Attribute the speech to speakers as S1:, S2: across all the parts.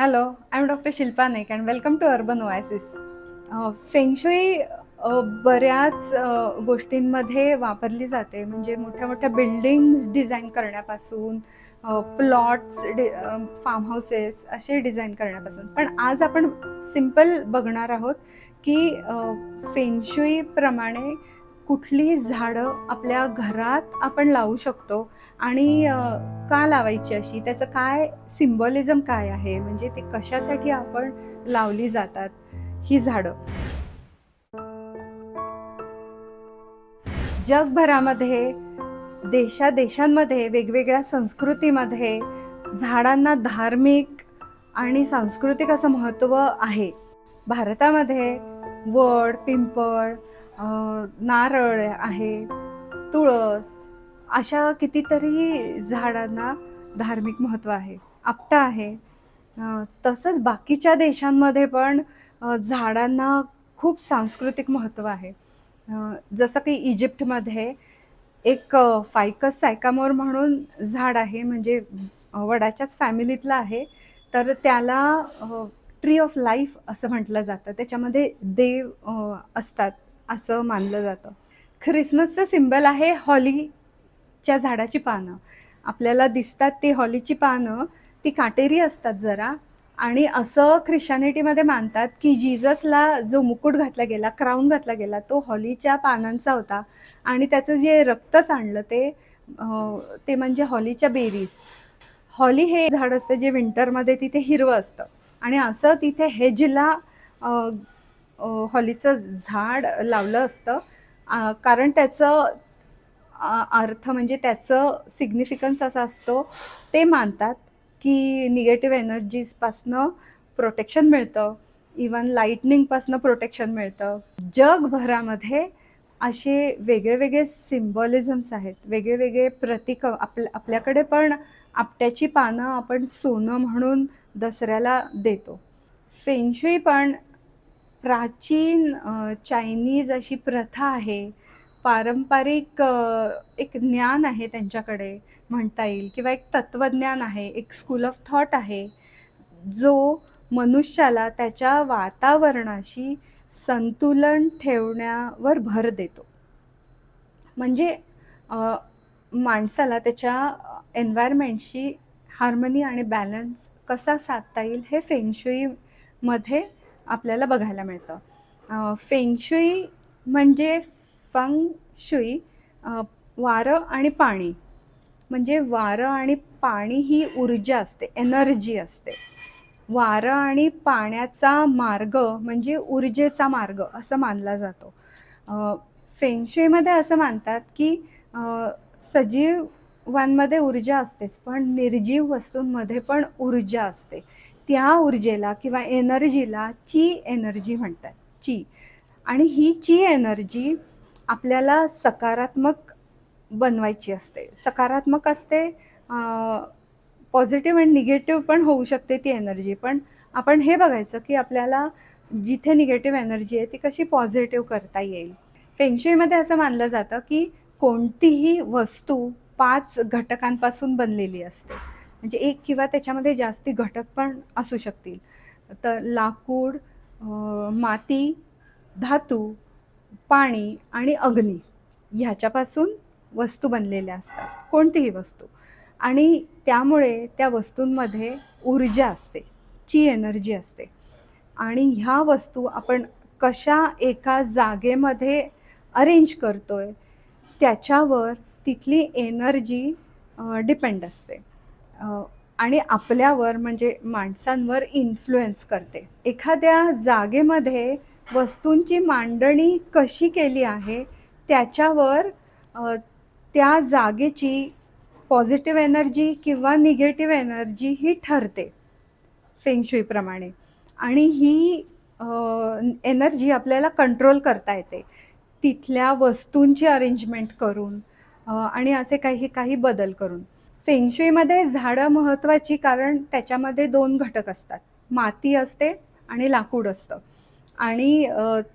S1: Hello I am doctor Shilpa Naik and welcome to urban oasis feng shui बऱ्याच uh, गोष्टींमध्ये वापरली जाते. म्हणजे मोठ्या मोठ्या बिल्डिंग्स डिझाईन करण्यापासून प्लॉट्स डि फार्म हाऊसेस असे डिझाईन करण्यापासून. पण आज आपण सिंपल बघणार आहोत की uh, फेंगशुई कुठली झाडं आपल्या घरात आपण लावू शकतो आणि का लावायची अशी? त्याचं काय सिम्बॉलिझम काय आहे? म्हणजे ते कशासाठी आपण लावली जातात ही झाडं? जगभरामध्ये देशादेशांमध्ये वेगवेगळ्या संस्कृतीमध्ये झाडांना धार्मिक आणि सांस्कृतिक असं महत्त्व आहे. भारतामध्ये वड पिंपळ नारळ आहे तुळस अशा कितीतरी झाडांना धार्मिक महत्त्व आहे. आपटा आहे. तसंच बाकीच्या देशांमध्ये पण झाडांना खूप सांस्कृतिक महत्त्व आहे. जसं की इजिप्तमध्ये एक फायकस सायकामोर म्हणून झाड आहे म्हणजे वडाच्याच फॅमिलीतलं आहे. तर त्याला ट्री ऑफ लाईफ असं म्हटलं जातं. त्याच्यामध्ये देव असतात. असं मानलं जातं. ख्रिसमसचं सिम्बल आहे हॉलीच्या झाडाची पानं. आपल्याला दिसतात ती हॉलीची पानं ती काटेरी असतात जरा. आणि असं ख्रिश्चॅनिटीमध्ये मानतात की जीजसला जो मुकुट घातला गेला क्राऊन घातला गेला तो हॉलीच्या पानांचा होता. आणि त्याचं जे रक्त सांडलं ते ते म्हणजे हॉलीच्या बेरीज. हॉली हे झाड असतं जे विंटरमध्ये तिथे हिरवं असतं. आणि असं तिथे हेजला हॉलीचं झाड लावलं असतं. कारण त्याचं अर्थ म्हणजे त्याचं सिग्निफिकन्स असा असतो. ते मानतात की निगेटिव्ह एनर्जीजपासनं प्रोटेक्शन मिळतं. इवन लाईटनिंगपासनं प्रोटेक्शन मिळतं. जगभरामध्ये असे वेगळे वेगळे सिम्बॉलिझम्स आहेत. वेगळे वेगळे प्रतीक आपल्या आपल्याकडे पण आपट्याची पानं आपण सोनं म्हणून दसऱ्याला देतो. फेंशुई पण प्राचीन चायनीज अशी प्रथा आहे. पारंपरिक एक ज्ञान आहे त्यांच्याकडे म्हणता येईल किंवा एक तत्वज्ञान आहे एक स्कूल ऑफ थॉट आहे जो मनुष्याला त्याच्या वातावरणाशी संतुलन ठेवण्यावर भर देतो. म्हणजे माणसाला त्याच्या एन्व्हायरमेंटशी हार्मनी आणि बॅलन्स कसा साधता येईल हे फेंगशुईमध्ये आपल्याला बघायला मिळतं. फेंगशुई म्हणजे फंग शुई वारं आणि पाणी. म्हणजे वारं आणि पाणी ही ऊर्जा असते एनर्जी असते. वारं आणि पाण्याचा मार्ग म्हणजे ऊर्जेचा मार्ग असं मानला जातो. फेंगशुईमध्ये असं मानतात की सजीवांमध्ये ऊर्जा असतेच पण निर्जीव वस्तूंमध्ये पण ऊर्जा असते. त्या ऊर्जेला किंवा एनर्जीला ची एनर्जी म्हणतात. ची. आणि ही ची एनर्जी आपल्याला सकारात्मक बनवायची असते. सकारात्मक असते पॉझिटिव्ह आणि निगेटिव्ह पण होऊ शकते ती एनर्जी. पण आपण हे बघायचं की आपल्याला जिथे निगेटिव्ह एनर्जी आहे ती कशी पॉझिटिव्ह करता येईल. फेंगशुईमध्ये असं मानलं जातं की कोणतीही वस्तू पाच घटकांपासून बनलेली असते. म्हणजे एक किंवा त्याच्यामध्ये जास्ती घटक पण असू शकतील. तर लाकूड माती धातू पाणी आणि अग्नी ह्याच्यापासून वस्तू बनलेल्या असतात. कोणतीही वस्तू. आणि त्यामुळे त्या वस्तूंमध्ये ऊर्जा असते ची एनर्जी असते. आणि ह्या वस्तू आपण कशा एका जागेमध्ये अरेंज करतोय त्याच्यावर तिथली एनर्जी डिपेंड असते. आणि आपल्यावर म्हणजे माणसांवर इन्फ्लुएन्स करते. एखाद्या जागेमध्ये वस्तूंची मांडणी कशी केली आहे त्याच्यावर त्या जागेची पॉझिटिव्ह एनर्जी किंवा निगेटिव्ह एनर्जी ही ठरते फेंगशुईप्रमाणे आणि ही एनर्जी आपल्याला कंट्रोल करता येते. तिथल्या वस्तूंची अरेंजमेंट करून आणि असे काही काही बदल करून. फेंगशुईमध्ये झाडं महत्त्वाची कारण त्याच्यामध्ये दोन घटक असतात. माती असते आणि लाकूड असतं. आणि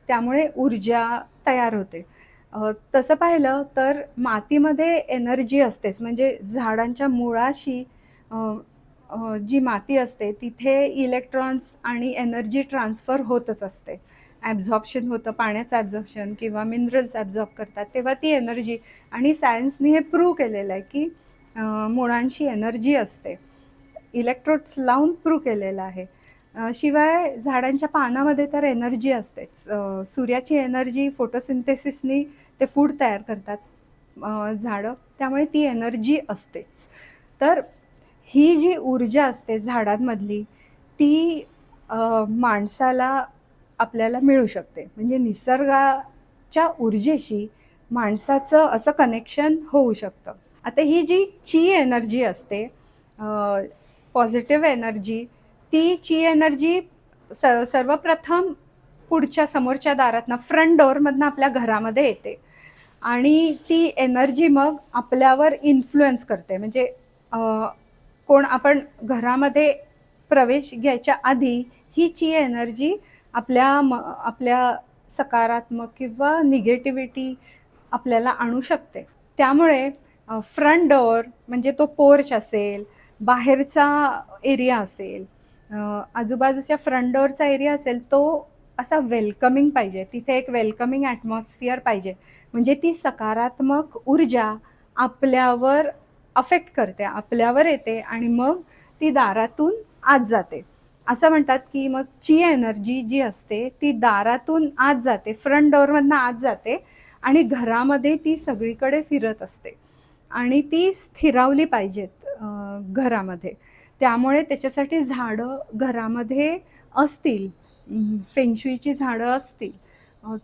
S1: त्यामुळे ऊर्जा तयार होते. तसं पाहिलं तर मातीमध्ये एनर्जी असतेच. म्हणजे झाडांच्या मुळाशी जी माती असते तिथे इलेक्ट्रॉन्स आणि एनर्जी ट्रान्सफर होतच असते. ॲब्झॉर्प्शन होतं पाण्याचं ॲब्झॉर्प्शन किंवा मिनरल्स ॲब्झॉर्ब करतात तेव्हा ती एनर्जी. आणि सायन्सनी हे प्रूव्ह केलेलं आहे की मुळांशी एनर्जी असते. इलेक्ट्रोड्स लावून प्रूव्ह केलेलं आहे. शिवाय झाडांच्या पानामध्ये तर एनर्जी असतेच. सूर्याची एनर्जी फोटोसिंथेसिसनी ते फूड तयार करतात. झाडं त्यामुळे ती एनर्जी असतेच. तर ही जी ऊर्जा असते झाडांमधली ती माणसाला आपल्याला मिळू शकते. म्हणजे निसर्गाच्या ऊर्जेशी माणसाचं असं कनेक्शन होऊ शकतं. आता ही जी ची एनर्जी असते पॉझिटिव्ह एनर्जी ती ची एनर्जी स सर्वप्रथम पुढच्या समोरच्या दारातनं फ्रंट डोअरमधनं आपल्या घरामध्ये येते. आणि ती एनर्जी मग आपल्यावर इन्फ्लुएन्स करते. म्हणजे कोण आपण घरामध्ये प्रवेश घ्यायच्या आधी ही ची एनर्जी आपल्या म आपल्या सकारात्मक किंवा निगेटिव्हिटी आपल्याला आणू शकते. त्यामुळे फ्रंट डोअर म्हणजे तो पोर्च असेल बाहेरचा एरिया असेल आजूबाजूच्या फ्रंट डोअरचा एरिया असेल तो असा वेलकमिंग पाहिजे. तिथे एक वेलकमिंग ॲटमॉस्फिअर पाहिजे. म्हणजे ती सकारात्मक ऊर्जा आपल्यावर अफेक्ट करते आपल्यावर येते आणि मग ती दारातून आत जाते. असं म्हणतात की मग ची एनर्जी जी असते ती दारातून आत जाते फ्रंट डोअरमधनं आत जाते आणि घरामध्ये ती सगळीकडे फिरत असते. आणि ती स्थिरावली पाहिजेत घरामध्ये. त्यामुळे त्याच्यासाठी झाडं घरामध्ये असतील फेंशुईची झाडं असतील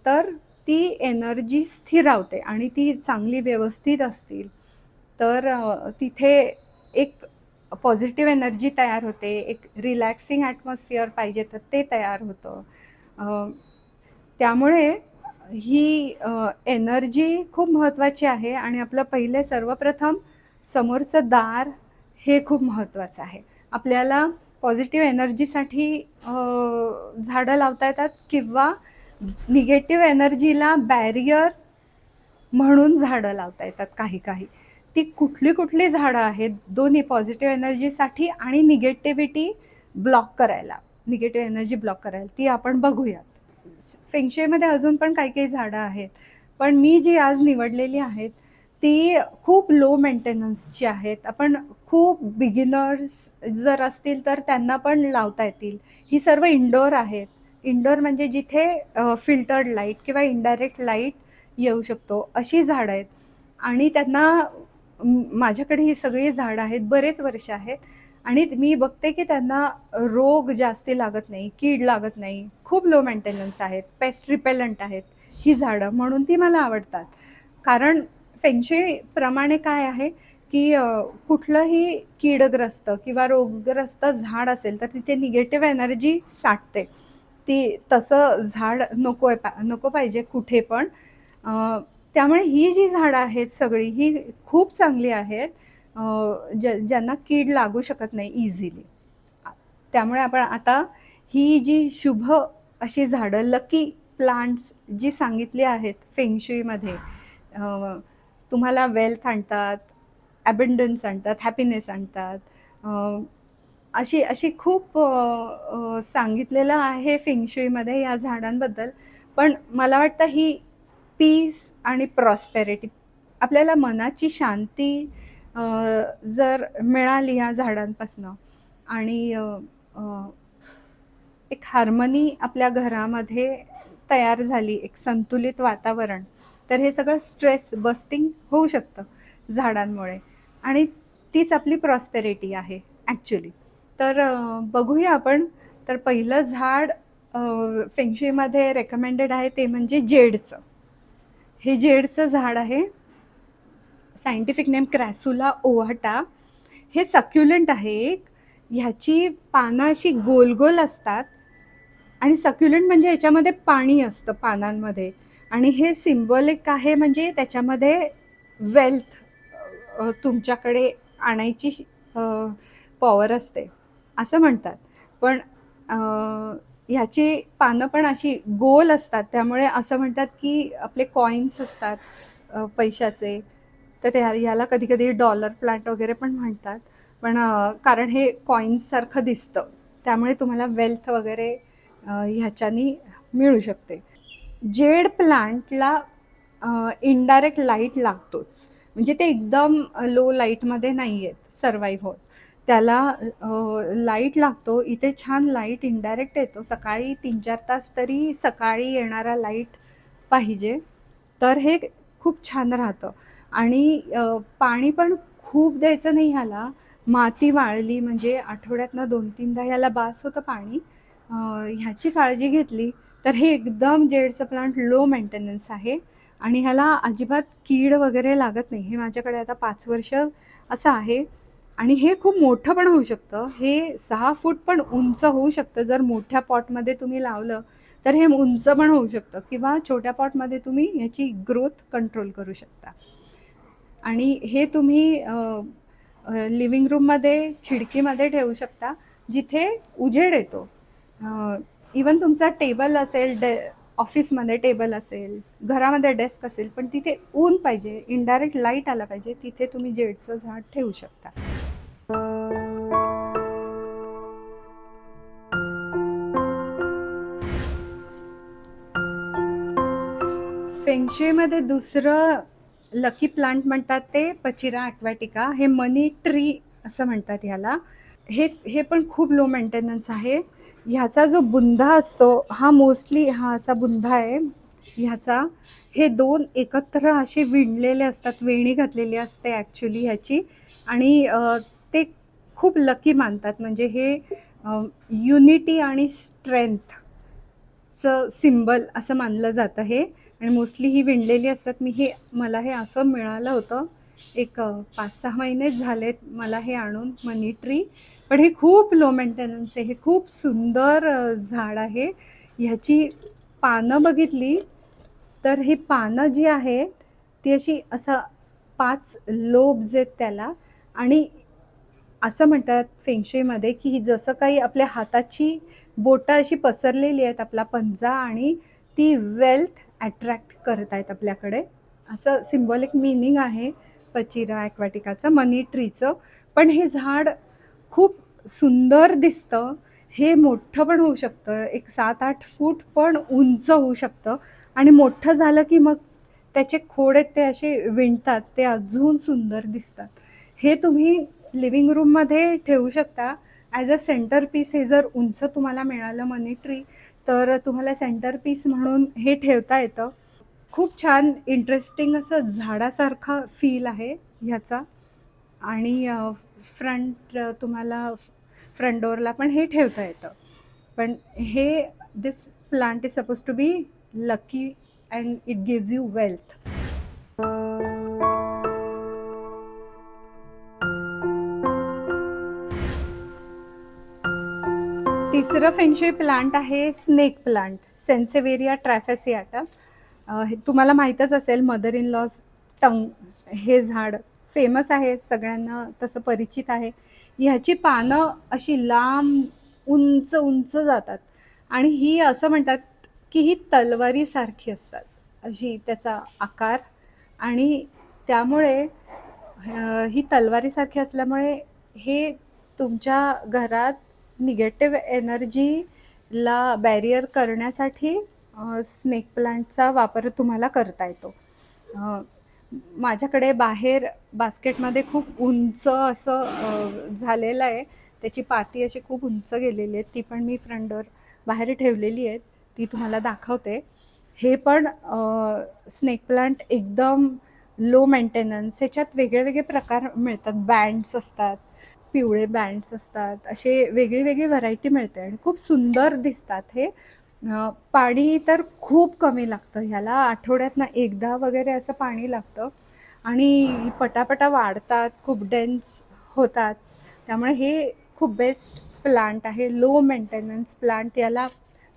S1: तर ती एनर्जी स्थिरावते आणि ती चांगली व्यवस्थित असतील. तर तिथे एक पॉझिटिव्ह एनर्जी तयार होते एक रिलॅक्सिंग ॲटमॉस्फिअर पाहिजे तर ते तयार होतं. त्यामुळे ही एनर्जी खूप महत्त्वाची आहे आणि आपलं पहिले सर्वप्रथम समोरचं दार हे खूप महत्त्वाचं आहे. आपल्याला पॉझिटिव्ह एनर्जीसाठी झाडं लावता येतात किंवा निगेटिव्ह एनर्जीला बॅरियर म्हणून झाडं लावता येतात काही काही. ती कुठली कुठली झाडं आहेत दोन्ही पॉझिटिव्ह एनर्जीसाठी आणि निगेटिव्हिटी ब्लॉक करायला निगेटिव्ह एनर्जी ब्लॉक करायला ती आपण बघूयात. फेंगशेमध्ये अजून पण काही काही झाडं आहेत. पण मी जी आज निवडलेली आहेत ती खूप लो मेंटेनन्सची आहेत. आपण खूप बिगिनर्स जर असतील तर त्यांना पण लावता येतील. ही सर्व इंडोर आहेत. इंडोर म्हणजे जिथे फिल्टर्ड लाइट किंवा इनडायरेक्ट लाइट येऊ शकतो अशी झाडं आहेत. आणि त्यांना माझ्याकडे ही सगळी झाडं आहेत बरेच वर्ष आहेत. आणि मी बघते की त्यांना रोग जास्ती लागत नाही कीड लागत नाही. खूप लो मेंटेनन्स आहेत पेस्ट रिपेलंट आहेत ही झाडं म्हणून ती मला आवडतात. कारण फेंगशुई प्रमाणे काय आहे की कुठलंही कीडग्रस्त किंवा रोगग्रस्त झाड असेल तर तिथे निगेटिव्ह एनर्जी साठते. ती तसं झाड नको आहे पा नको पाहिजे कुठे पण. त्यामुळे ही जी झाडं आहेत सगळी ही खूप चांगली आहेत. ज ज्यांना कीड लागू शकत नाही इझिली त्यामुळे आपण आता ही जी शुभ अशी झाडं लकी प्लांट्स जी सांगितली आहेत फेंगशुईमध्ये तुम्हाला वेल्थ आणतात ॲबंडन्स आणतात हॅपीनेस आणतात अशी अशी खूप सांगितलेलं आहे फेंगशुईमध्ये या झाडांबद्दल. पण मला वाटतं ही पीस आणि प्रॉस्पेरिटी आपल्याला मनाची शांती जर मिळाली या झाडांपासनं आणि एक हार्मनी आपल्या घरामध्ये तयार झाली एक संतुलित वातावरण. तर हे सगळं स्ट्रेस बस्टिंग होऊ शकतं झाडांमुळे. आणि तीच आपली प्रॉस्पेरिटी आहे ॲक्च्युली तर बघूया आपण. तर पहिलं झाड फेंगशीमध्ये रेकमेंडेड आहे ते म्हणजे जेडचं हे जेडचं झाड आहे. सायंटिफिक नेम क्रॅसुला ओहटा हे सक्युलंट आहे एक. ह्याची पानं अशी गोल गोल असतात. आणि सक्युलंट म्हणजे याच्यामध्ये पाणी असतं पानांमध्ये. आणि हे सिम्बॉलिक आहे म्हणजे त्याच्यामध्ये वेल्थ तुमच्याकडे आणायची पॉवर असते. असं म्हणतात. पण ह्याची पानं पण अशी गोल असतात. त्यामुळे असं म्हणतात की आपले कॉईन्स असतात पैशाचे. तर याला कधी कधी डॉलर प्लांट वगैरे पण म्हणतात. पण कारण हे कॉईन्ससारखं दिसतं. त्यामुळे तुम्हाला वेल्थ वगैरे ह्याच्यानी मिळू शकते. जेड प्लांटला इनडायरेक्ट लाइट लागतोच. म्हणजे ते एकदम लो लाईटमध्ये नाही आहेत सर्वाईव्ह होत. त्याला लाइट लागतो इथे छान लाइट इनडायरेक्ट येतो. सकाळी तीन चार तास तरी सकाळी येणारा लाइट पाहिजे. तर हे खूप छान राहतं. आणि पाणी पण खूप द्यायचं नाही ह्याला. माती वाळली म्हणजे आठवड्यातनं दोन तीनदा ह्याला बास होतं पाणी. ह्याची काळजी घेतली तर हे एकदम जेडचं प्लांट लो मेंटेनन्स आहे आणि ह्याला अजिबात कीड वगैरे लागत नाही. हे माझ्याकडे आता पाच वर्ष असं आहे आणि हे खूप मोठं पण होऊ शकतं. हे सहा फूट पण उंच होऊ शकतं. जर मोठ्या पॉटमध्ये तुम्ही लावलं तर हे उंच पण होऊ शकतं किंवा छोट्या पॉटमध्ये तुम्ही ह्याची ग्रोथ कंट्रोल करू शकता. आणि हे तुम्ही लिव्हिंग रूममध्ये खिडकीमध्ये ठेवू शकता जिथे उजेड येतो. इवन तुमचा टेबल असेल डे ऑफिसमध्ये टेबल असेल घरामध्ये डेस्क असेल पण तिथे ऊन पाहिजे इनडायरेक्ट लाइट आला पाहिजे तिथे तुम्ही जेडचं झाड ठेवू शकता. फेंगशुईमध्ये दुसरं लकी प्लांट म्हणतात ते पचिरा ॲक्वॅटिका हे मनी ट्री असं म्हणतात ह्याला. हे हे पण खूप लो मेंटेनन्स आहे. ह्याचा जो बुंधा असतो हा मोस्टली हा असा बुंधा आहे. ह्याचा हे दोन एकत्र असे विणलेले असतात वेणी घातलेली असते ॲक्च्युली ह्याची. आणि ते खूप लकी मानतात. म्हणजे हे युनिटी आणि स्ट्रेंथचं सिम्बल असं मानलं जातं हे. आणि मोस्टली ही विणलेली असतात. मी हे मला हे असं मिळालं होतं. एक पाच सहा महिनेच झालेत मला हे आणून मनी ट्री पण हे खूप लो मेंटेनन्स आहे. हे खूप सुंदर झाड आहे. ह्याची पानं बघितली तर ही पानं जी आहेत ती अशी असं पाच लोब्ज आहेत त्याला. आणि असं म्हणतात फेंगशुईमध्ये की ही जसं काही आपल्या हाताची बोटं अशी पसरलेली आहेत आपला पंजा आणि ती वेल्थ अट्रॅक्ट करत आहेत आपल्याकडे. असं सिम्बॉलिक मिनिंग आहे पचिरा ॲक्वॅटिकाचं मनी ट्रीचं पण हे झाड खूप सुंदर दिसतं हे मोठं पण होऊ शकतं. एक सात आठ फूट पण उंच होऊ शकतं. आणि मोठं झालं की मग त्याचे खोड आहेत ते असे विणतात ते अजून सुंदर दिसतात. हे तुम्ही लिव्हिंग रूममध्ये ठेवू शकता. ॲज अ सेंटर पीस हे जर उंच तुम्हाला मिळालं मनी ट्री तर तुम्हाला सेंटर पीस म्हणून हे ठेवता येतं. खूप छान इंटरेस्टिंग असं झाडासारखा फील आहे ह्याचा. आणि फ्रंट तुम्हाला फ्रंट डोअरला पण हे ठेवता येतं. पण हे this plant is suppose to be lucky and it gives you wealth तिसरं फेंगशुई प्लांट आहे स्नेक प्लांट सेन्सेवेरिया ट्रॅफेसियाटा हे तुम्हाला माहीतच असेल मदर इन लॉज टंग हे झाड फेमस आहे सगळ्यांना तसं परिचित आहे. ह्याची पानं अशी लांब उंच उंच जातात. आणि ही असं म्हणतात की ही तलवारीसारखी असतात. अशी त्याचा आकार आणि त्यामुळे ही तलवारीसारखी असल्यामुळे हे तुमच्या घरात निगेटिव्ह एनर्जीला बॅरियर करण्यासाठी स्नेक प्लांटचा वापर तुम्हाला करता येतो. माझ्याकडे बाहेर बास्केटमध्ये खूप उंच असं झालेलं आहे. त्याची पाती अशी खूप उंच गेलेली आहेत. ती पण मी फ्रंटवर बाहेर ठेवलेली आहेत. ती तुम्हाला दाखवते. हे पण स्नेक प्लांट एकदम लो मेंटेनन्स ह्याच्यात वेगळे वेगळे प्रकार मिळतात. बँड्स असतात पिवळे बँड्स असतात. असे वेगळी वेगळी व्हरायटी मिळते आणि खूप सुंदर दिसतात हे. पाणी तर खूप कमी लागतं. ह्याला आठवड्यातनं एकदा वगैरे असं पाणी लागतं. आणि पटापटा वाढतात खूप डेन्स होतात. त्यामुळे हे खूप बेस्ट प्लांट आहे. लो मेंटेनन्स प्लांट याला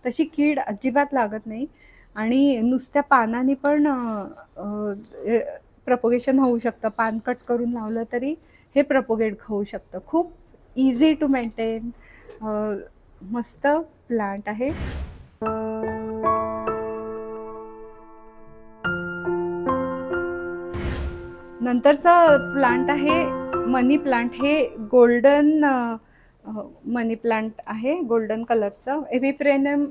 S1: तशी कीड अजिबात लागत नाही. आणि नुसत्या पानाने पण प्रपोगेशन होऊ शकतं. पान कट करून लावलं तरी हे प्रपोगेट होऊ शकतं. खूप इझी टू मेंटेन मस्त प्लांट आहे. नंतरचा प्लांट आहे मनी प्लांट हे गोल्डन मनी प्लांट आहे गोल्डन कलरचं एव्हिप्रेनम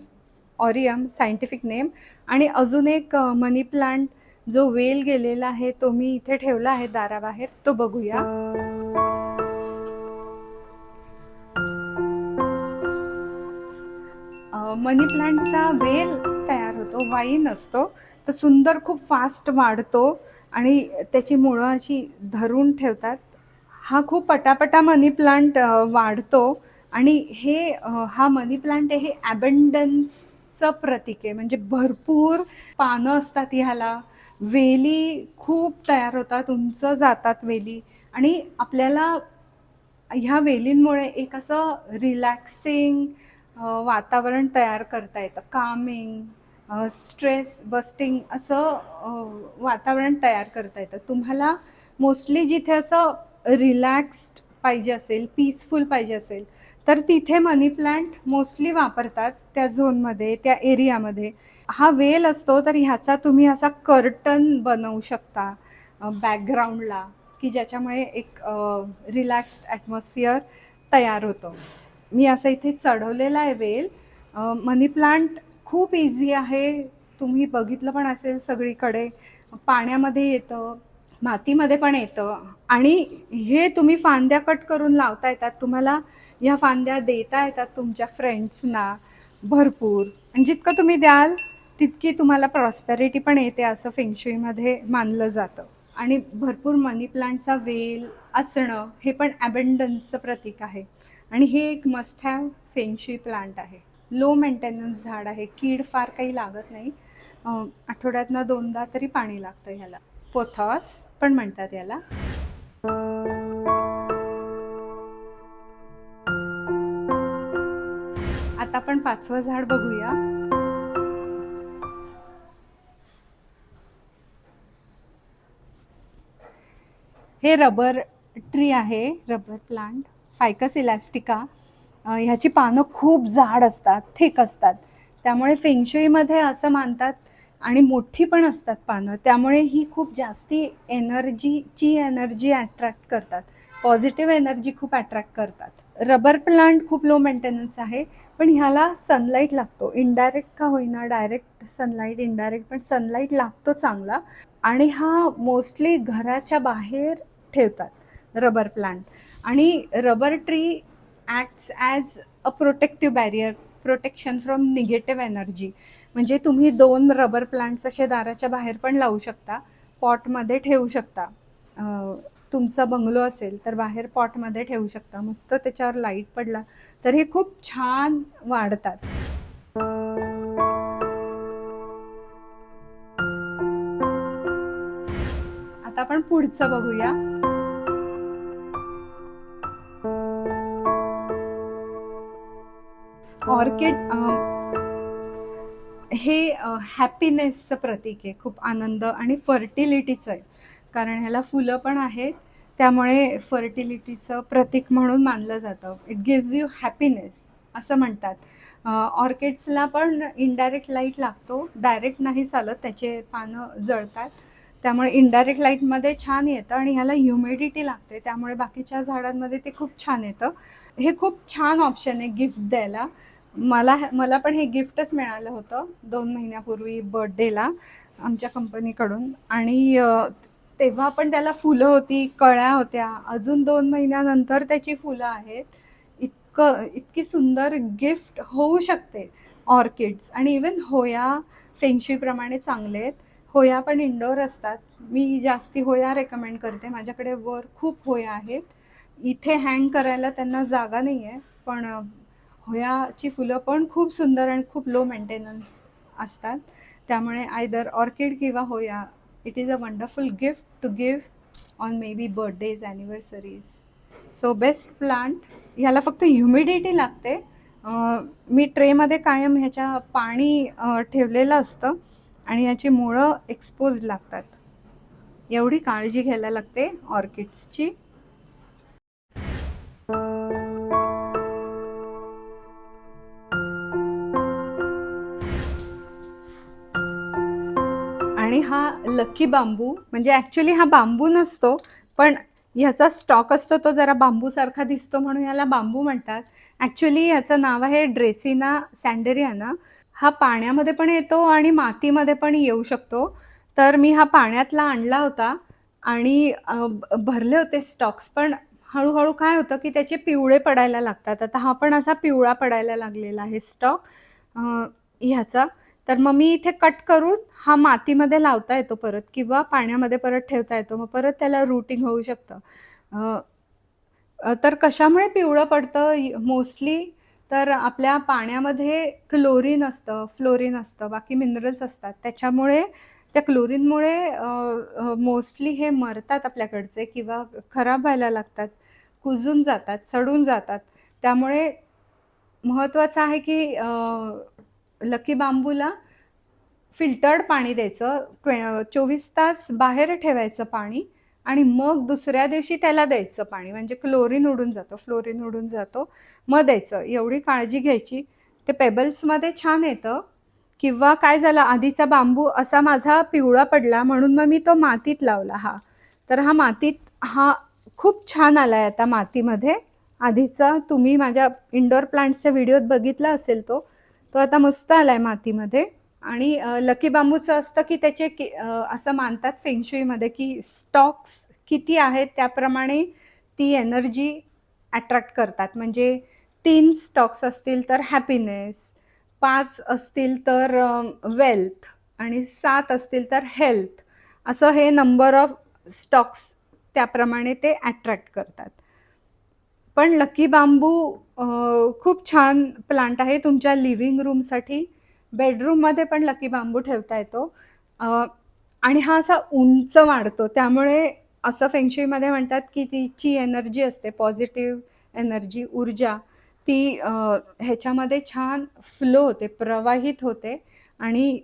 S1: ऑरियम सायंटिफिक नेम आणि अजून एक मनी प्लांट जो वेल गेलेला आहे तो मी इथे ठेवला आहे दाराबाहेर. तो बघूया. मनी प्लांटचा वेल तयार होतो वाईन असतो तर सुंदर खूप फास्ट वाढतो आणि त्याची मुळं अशी धरून ठेवतात. हा खूप पटापटा मनी प्लांट वाढतो आणि हे हा मनी प्लांट आहे हे ॲबंडन्सचं प्रतीक आहे. म्हणजे भरपूर पानं असतात ह्याला. वेली खूप तयार होतात उंच जातात वेली आणि आपल्याला ह्या वेलींमुळे एक असं रिलॅक्सिंग वातावरण तयार करता येतं. कामिंग स्ट्रेस बस्टिंग असं वातावरण तयार करता येतं. तुम्हाला मोस्टली जिथे असं रिलॅक्स्ड पाहिजे असेल पीसफुल पाहिजे असेल तर तिथे मनी प्लांट मोस्टली वापरतात त्या झोनमध्ये त्या एरियामध्ये हा वेल असतो तर ह्याचा तुम्ही असा कर्टन बनवू शकता बॅकग्राऊंडला की ज्याच्यामुळे एक रिलॅक्स्ड ॲटमॉस्फिअर तयार होतं. मी असं इथे चढवलेला आहे वेल. मनी प्लांट खूप इझी आहे. तुम्ही बघितलं पण असेल सगळीकडे. पाण्यामध्ये येतं मातीमध्ये पण येतं. आणि हे तुम्ही फांद्या कट करून लावता येतात. तुम्हाला ह्या फांद्या देता येतात तुमच्या फ्रेंड्सना भरपूर. आणि जितकं तुम्ही द्याल तितकी तुम्हाला प्रॉस्पेरिटी पण येते असं फेंगशुईमध्ये मानलं जातं. आणि भरपूर मनी प्लांटचा वेल असणं हे पण ॲबंडन्सचं प्रतीक आहे. आणि हे एक must have feng shui plant आहे. लो मेंटेनन्स झाड आहे. कीड फार काही लागत नाही. आठवड्यातनं दोनदा तरी पाणी लागतं ह्याला. पोथॉस पण म्हणतात याला. आता आपण पाचवं झाड बघूया. हे रबर ट्री आहे रबर प्लांट फायकस इलॅस्टिका ह्याची पानं खूप जाड असतात थिक असतात. त्यामुळे फेंगशुईमध्ये असं मानतात आणि मोठी पण असतात पानं. त्यामुळे ही खूप जास्ती एनर्जीची एनर्जी अट्रॅक्ट करतात. पॉझिटिव्ह एनर्जी खूप अट्रॅक्ट करतात. रबर प्लांट खूप लो मेंटेनन्स आहे पण ह्याला सनलाईट लागतो. इनडायरेक्ट का होईना डायरेक्ट सनलाईट इनडायरेक्ट पण सनलाईट लागतो चांगला. आणि हा मोस्टली घराच्या बाहेर ठेवतात रबर प्लांट आणि rubber tree acts as a protective barrier protection from negative energy म्हणजे तुम्ही दोन रबर प्लांट्स असे दाराच्या बाहेर पण लावू शकता पॉटमध्ये ठेवू शकता. तुमचा बंगलो असेल तर बाहेर पॉटमध्ये ठेवू शकता. मस्त त्याच्यावर लाइट पडला तर हे खूप छान वाढतात. आता आपण पुढचं बघूया. ऑर्किड हे हॅपीनेसचं प्रतीक आहे. खूप आनंद आणि फर्टिलिटीचं आहे. कारण ह्याला फुलं पण आहेत. त्यामुळे फर्टिलिटीचं प्रतीक म्हणून मानलं जातं. इट गिव्ज यू हॅपीनेस असं म्हणतात. ऑर्किड्सला पण इनडायरेक्ट लाइट लागतो. डायरेक्ट नाही चालत त्याचे पानं जळतात. त्यामुळे इनडायरेक्ट लाईटमध्ये छान येतं आणि ह्याला ह्युमिडिटी लागते. त्यामुळे बाकीच्या झाडांमध्ये ते खूप छान येतं. हे खूप छान ऑप्शन आहे गिफ्ट द्यायला. मला मला पण हे गिफ्टच मिळालं होतं दोन महिन्यापूर्वी बर्थडेला आमच्या कंपनीकडून आणि तेव्हा पण त्याला फुलं होती कळ्या होत्या. अजून दोन महिन्यानंतर त्याची फुलं आहेत. इतकं इतकी सुंदर गिफ्ट होऊ शकते ऑर्किड्स. आणि इवन होया फेंगशीप्रमाणे चांगले आहेत. होया पण इंडोर असतात. मी जास्ती होया रेकमेंड करते. माझ्याकडे वर खूप होया आहेत. इथे हँग करायला त्यांना जागा नाही आहे पण होयाची फुलं पण खूप सुंदर आणि खूप लो मेंटेनन्स असतात. त्यामुळे आयदर ऑर्किड किंवा hoya it is a wonderful gift to give on maybe birthdays anniversaries so best plant ह्याला फक्त ह्युमिडिटी लागते. मी ट्रेमध्ये कायम ह्याच्या पाणी ठेवलेलं असतं आणि याची मुळं एक्सपोज लागतात. एवढी काळजी घ्यायला लागते ऑर्किड्सची लकी बांबू म्हणजे ॲक्च्युली हा बांबू नसतो पण ह्याचा स्टॉक असतो तो जरा बांबूसारखा दिसतो म्हणून याला बांबू म्हणतात. ॲक्च्युली ह्याचं नाव आहे ड्रेसिना सँडेरियाना हा पाण्यामध्ये पण येतो आणि मातीमध्ये पण येऊ शकतो. तर मी हा पाण्यातला आणला होता आणि भरले होते स्टॉक्स पण हळूहळू काय होतं की त्याचे पिवळे पडायला लागतात. आता हा पण असा पिवळा पडायला लागलेला आहे स्टॉक ह्याचा. तर मग मी इथे कट करून हा मातीमध्ये लावता येतो परत किंवा पाण्यामध्ये परत ठेवता येतो. मग परत त्याला रूटिंग होऊ शकतं. तर कशामुळे पिवळं पडतं? मोस्टली तर आपल्या पाण्यामध्ये क्लोरीन असतं फ्लोरीन असतं बाकी मिनरल्स असतात. त्याच्यामुळे त्या क्लोरीनमुळे मोस्टली हे मरतात आपल्याकडचे किंवा खराब व्हायला लागतात कुजून जातात सडून जातात. त्यामुळे महत्त्वाचं आहे की लकी बांबूला फिल्टर्ड पाणी द्यायचं ट्वे चोवीस तास बाहेर ठेवायचं पाणी आणि मग दुसऱ्या दिवशी त्याला द्यायचं पाणी. म्हणजे क्लोरीन उडून जातो फ्लोरीन उडून जातो. मग द्यायचं. एवढी काळजी घ्यायची. ते पेबल्समध्ये छान येतं. किंवा काय झालं आधीचा बांबू असा माझा पिवळा पडला म्हणून मग मी तो मातीत लावला हा. तर हा मातीत हा खूप छान आला आहे आता मातीमध्ये. आधीचा तुम्ही माझ्या इंडोर प्लांट्सच्या व्हिडिओत बघितला असेल तो. तो आता मस्त आला आहे मातीमध्ये. आणि लकी बांबूचं असतं की त्याचे कि असं मानतात फेंगशुईमध्ये की स्टॉक्स किती आहेत त्याप्रमाणे ती एनर्जी अट्रॅक्ट करतात. म्हणजे तीन स्टॉक्स असतील तर हॅपीनेस पाच असतील तर वेल्थ आणि सात असतील तर हेल्थ असं हे नंबर ऑफ स्टॉक्स त्याप्रमाणे ते अट्रॅक्ट करतात. पण लकी बांबू खूप छान प्लांट आहे तुमच्या लिव्हिंग रूमसाठी बेडरूममध्ये पण लकी बांबू ठेवता येतो. आणि हा असा उंच वाढतो. त्यामुळे असं फेंगशुईमध्ये म्हणतात की तिची एनर्जी असते पॉझिटिव्ह एनर्जी ऊर्जा. ती ह्याच्यामध्ये छान फ्लो होते प्रवाहित होते आणि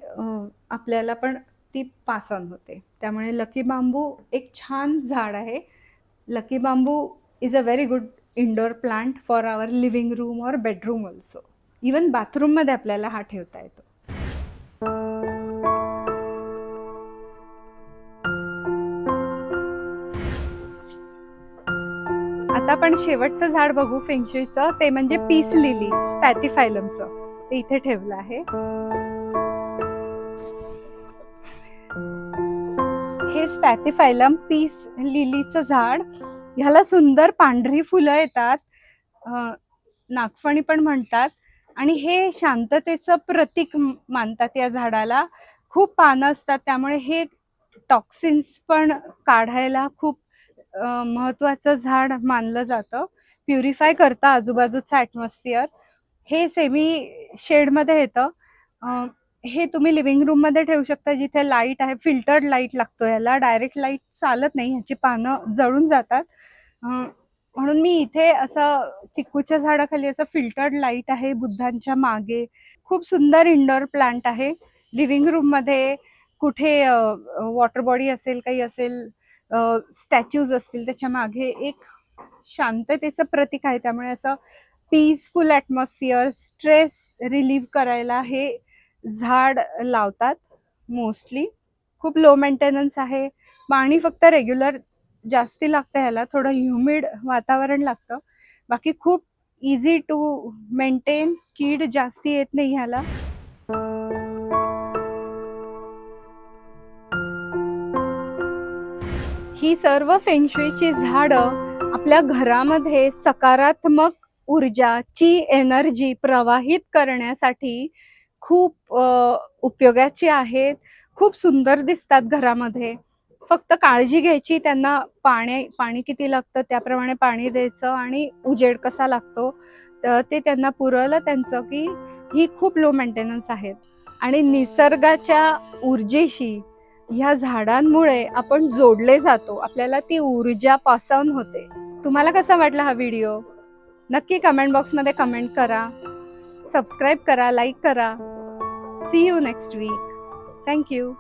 S1: आपल्याला पण ती पास ऑन होते. त्यामुळे लकी बांबू एक छान झाड आहे. Lucky bamboo is a very good indoor plant for our living room और बेडरूम ऑल्सो इवन बाथरूममध्ये आपल्याला हा ठेवता येतो. आता आपण शेवटचं झाड बघू फेंगशुईचं ते म्हणजे पीस लिली स्पॅथिफायलमचं ते इथे ठेवलं आहे. हे स्पॅथिफायलम पीस लिलीचं झाड. ह्याला सुंदर पांढरी फुलं येतात. नागफणी पण म्हणतात. आणि हे शांततेचं प्रतीक मानतात या झाडाला. खूप पानं असतात त्यामुळे हे टॉक्सिन्स पण काढायला खूप महत्वाचं झाड मानलं जातं. प्युरिफाय करतं आजूबाजूचं ॲटमॉस्फिअर. हे सेमी शेडमध्ये येतं. हे तुम्ही लिव्हिंग रूममध्ये ठेवू शकता जिथे लाइट आहे फिल्टर्ड लाइट लागतो याला डायरेक्ट लाइट चालत नाही ह्याची पानं जळून जातात. म्हणून मी इथे असं चिक्कूच्या झाडाखाली असं फिल्टर्ड लाइट आहे बुद्धांच्या मागे. खूप सुंदर इंडोर प्लांट आहे. लिव्हिंग रूममध्ये कुठे वॉटर बॉडी असेल काही असेल स्टॅच्यूज असतील त्याच्यामागे एक शांततेचं प्रतीक आहे. त्यामुळे असं पीसफुल ॲटमॉस्फिअर स्ट्रेस रिलीव्ह करायला हे झाड लावतात मोस्टली. खूप लो मेंटेनन्स आहे. पाणी फक्त रेग्युलर जास्ती लागतं ह्याला थोडं ह्युमिड वातावरण लागतं. बाकी खूप इझी टू मेंटेन कीड जास्ती येत नाही ह्याला. ही सर्व फेंगशुईची झाडं आपल्या घरामध्ये सकारात्मक ऊर्जाची एनर्जी प्रवाहित करण्यासाठी खूप उपयोगाची आहेत. खूप सुंदर दिसतात घरामध्ये. फक्त काळजी घ्यायची त्यांना पाणी पाणी किती लागतं त्याप्रमाणे पाणी द्यायचं आणि उजेड कसा लागतो तर ते त्यांना पुरवलं त्यांचं की ही खूप लो मेंटेनन्स आहेत. आणि निसर्गाच्या ऊर्जेशी ह्या झाडांमुळे आपण जोडले जातो. आपल्याला ती ऊर्जा पासवून होते. तुम्हाला कसा वाटला हा व्हिडिओ? नक्की कमेंट बॉक्समध्ये कमेंट करा. सबस्क्राईब करा लाईक करा. See you next week thank you